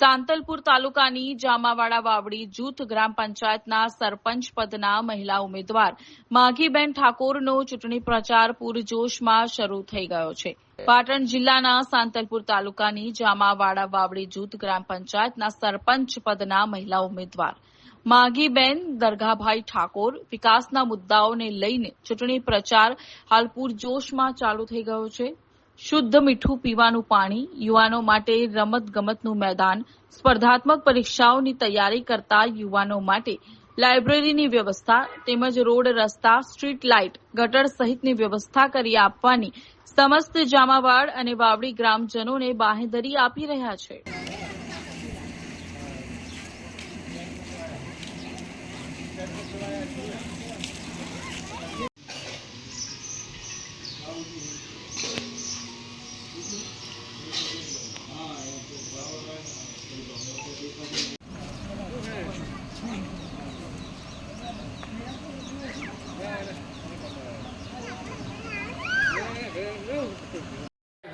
સાંતલપુર તાલુકાની જામાવાડા વાવડી જૂથ ગ્રામ પંચાયતના સરપંચ પદના મહિલા ઉમેદવાર માઘીબેન ઠાકોરનો ચૂંટણી પ્રચાર પૂરજોશમાં શરૂ થઈ ગયો છે. પાટણ જિલ્લાના સાંતલપુર તાલુકાની જામાવાડા વાવડી જૂથ ગ્રામ પંચાયતના સરપંચ પદના મહિલા ઉમેદવાર માઘીબેન દરગાભાઈ ઠાકોર વિકાસના મુદ્દાઓને લઈને ચૂંટણી પ્રચાર હાલ પૂરજોશમાં ચાલુ થઈ ગયો છે. શુદ્ધ મીઠું પીવાનું પાણી, યુવાનો માટે રમત ગમતનું મેદાન, સ્પર્ધાત્મક પરીક્ષાઓની તૈયારી કરતા યુવાનો માટે લાયબ્રેરીની વ્યવસ્થા તેમજ રોડ રસ્તા, સ્ટ્રીટ લાઇટ, ગટર સહિતની વ્યવસ્થા કરી આપવાની સમસ્ત જામાવાડ અને વાવડી ગ્રામજનોને બાંહેધરી આપી રહ્યા છે.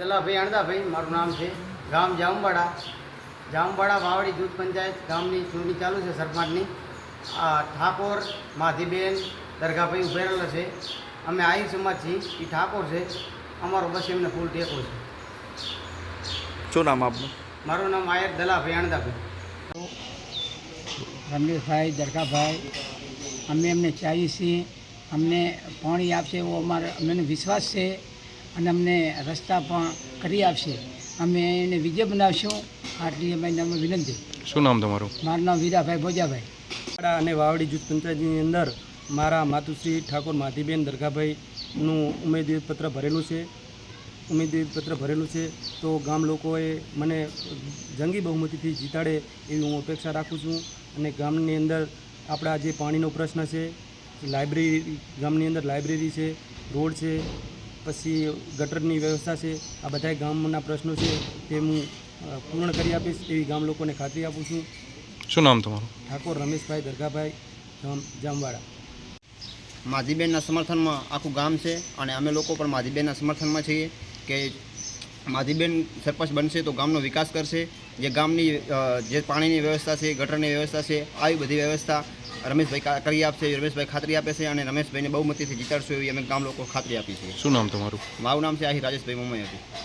દલાભાઈ અણદાભાઈ મારું નામ છે. ગામ જામવાડા. જામવાડા વાવડી જૂથ પંચાયત ગામની ચૂંટણી ચાલુ છે સરપંચની. આ ઠાકોર માધીબેન દરગાભાઈ ઉભેરેલા છે. અમે આહિર સમાજ છીએ. એ ઠાકોર છે. અમારો બસ એમને ફૂલ ટેકો છે. શું નામ આપનું? મારું નામ આયર દલાભાઈ અણદાભાઈ. રમેશભાઈ દરગાભાઈ અમે એમને ચાહીએ છીએ. અમને પાણી આપશે એવો અમારે અમને વિશ્વાસ છે. અને અમને રસ્તા પણ કરી આપશે. અમે એને વિજય બનાવશું. આટલી અમે અમે વિનંતી. શું નામ તમારું? મારું નામ વીરાભાઈ ભોજાભાઈ. અને વાવડી જૂથ પંચાયતની અંદર મારા માતુશ્રી ઠાકોર માધીબેન દરગાભાઈનું ઉમેદવારીપત્ર ભરેલું છે. ઉમેદવારીપત્ર ભરેલું છે. તો ગામ લોકોએ મને જંગી બહુમતીથી જીતાડે એવી હું અપેક્ષા રાખું છું. અને ગામની અંદર આપણા જે પાણીનો પ્રશ્ન છે લાઇબ્રેરી ગામની અંદર લાઇબ્રેરી છે રોડ છે પછી ગટરની વ્યવસ્થા છે આ બધા ગામના પ્રશ્નો છે તે હું પૂર્ણ કરી આપીશ એવી ગામ લોકોને ખાતરી આપું છું. શું નામ તમારું? ઠાકોર રમેશભાઈ દરગાભાઈ જામ જામવાડા. માધીબેનના સમર્થનમાં આખું ગામ છે અને અમે લોકો પણ માધીબેનના સમર્થનમાં છીએ કે માધીબેન સરપંચ બનશે તો ગામનો વિકાસ કરશે. જે ગામની જે પાણીની વ્યવસ્થા છે ગટરની વ્યવસ્થા છે આવી બધી વ્યવસ્થા રમેશભાઈ કરી આપશે રમેશભાઈ ખાતરી આપે છે અને રમેશભાઈને બહુમતીથી જીતાડશું એવી અમે ગામ લોકો ખાતરી આપી છે શું નામ તમારું? મારું નામ છે આહી રાજેશભાઈ મમૈયાથી